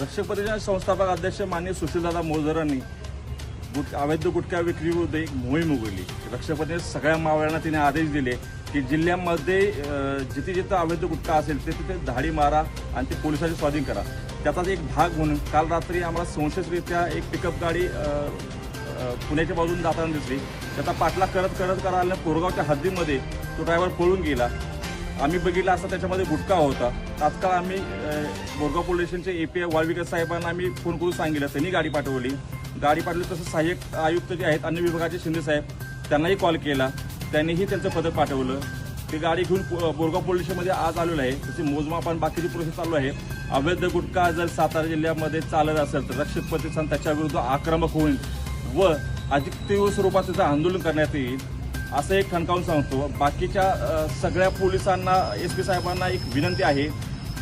रक्षक परिषद संस्थापक अध्यक्ष मान्य सुशीलदादा मोजरांनी गुट अवैध गुटखा विक्री एक मोहीम उघडली. रक्षकपतीने सगळ्या मावळ्यांना तिने आदेश दिले की जिल्ह्यामध्ये जिथे जिथं अवैध गुटखा असेल ते तिथे धाडी मारा आणि ते पोलिसांचे स्वाधीन करा. त्याचाच एक भाग म्हणून काल रात्री आम्हाला संशयरित्या एक पिकअप गाडी पुण्याच्या बाजून जाताना दिसली. त्याचा पाठलाग करत करत करायला कोरगावच्या हद्दीमध्ये तो ड्रायव्हर पळून गेला. आम्ही बघितलं असता त्याच्यामध्ये गुटखा होता. तात्काळ आम्ही बोरगाव पोलीस स्टेशनचे ए पी आय वाळविकर साहेबांना आम्ही फोन करून सांगितलं. त्यांनी गाडी पाठवली. गाडी पाठवली तसं सहाय्यक आयुक्त जे आहेत अन्य विभागाचे शिंदे साहेब त्यांनाही कॉल केला. त्यांनीही त्यांचं पदक पाठवलं. ती गाडी घेऊन बोरगाव पोलीस स्टेशनमध्ये आज आलेलं आहे. त्याची मोजमाप आणि बाकीची प्रोसेस चालू आहे. अवैध गुटखा जर सातारा जिल्ह्यामध्ये चालत असेल तर रक्षक प्रतिष्ठान त्याच्याविरुद्ध आक्रमक होईल व अधिक तीव्र स्वरूपात त्याचं आंदोलन करण्यात येईल. असं एक ठणकावून सांगतो. बाकीच्या सगळ्या पोलिसांना एस पी साहेबांना एक विनंती आहे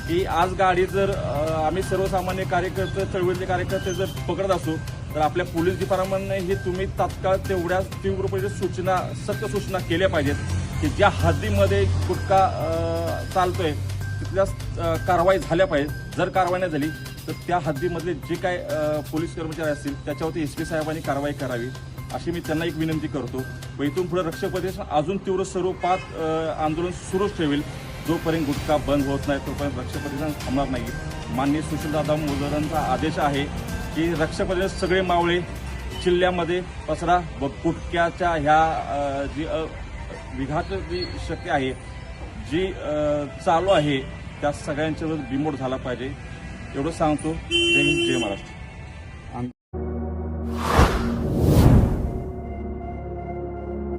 की आज गाडी जर आम्ही सर्वसामान्य कार्यकर्ते चळवळीचे कार्यकर्ते जर पकडत असू तर आपल्या पोलीस डिपार्टमेंटने ही तुम्ही तात्काळ तेवढ्या तीव्रपणे सूचना सत्य सूचना केल्या पाहिजेत की ज्या हद्दीमध्ये गुटखा चालतोय तिथल्या कारवाई झाल्या पाहिजेत. जर कारवाई नाही झाली तर त्या हद्दीमधले जे काय पोलीस कर्मचारी असतील त्याच्यावरती एस पी साहेबांनी कारवाई करावी. अशी मी त्यांना एक विनंती करतो. व इथून पुढे रक्षक अजून तीव्र स्वरूपात आंदोलन सुरूच ठेवेल. जोपर्यंत गुटखा बंद होत नाही तोपर्यंत रक्षक थांबणार नाही. माननीय सुशीलदादा मोदरांचा आदेश आहे की रक्षप्रदेश सगळे मावळे जिल्ह्यामध्ये पसरा. व गुटख्याच्या ह्या जी विघात जी शक्य आहे जी चालू आहे त्या सगळ्यांच्यावर बिमोड झाला पाहिजे. एवढं सांगतो. जय हिंद जय महाराष्ट्र.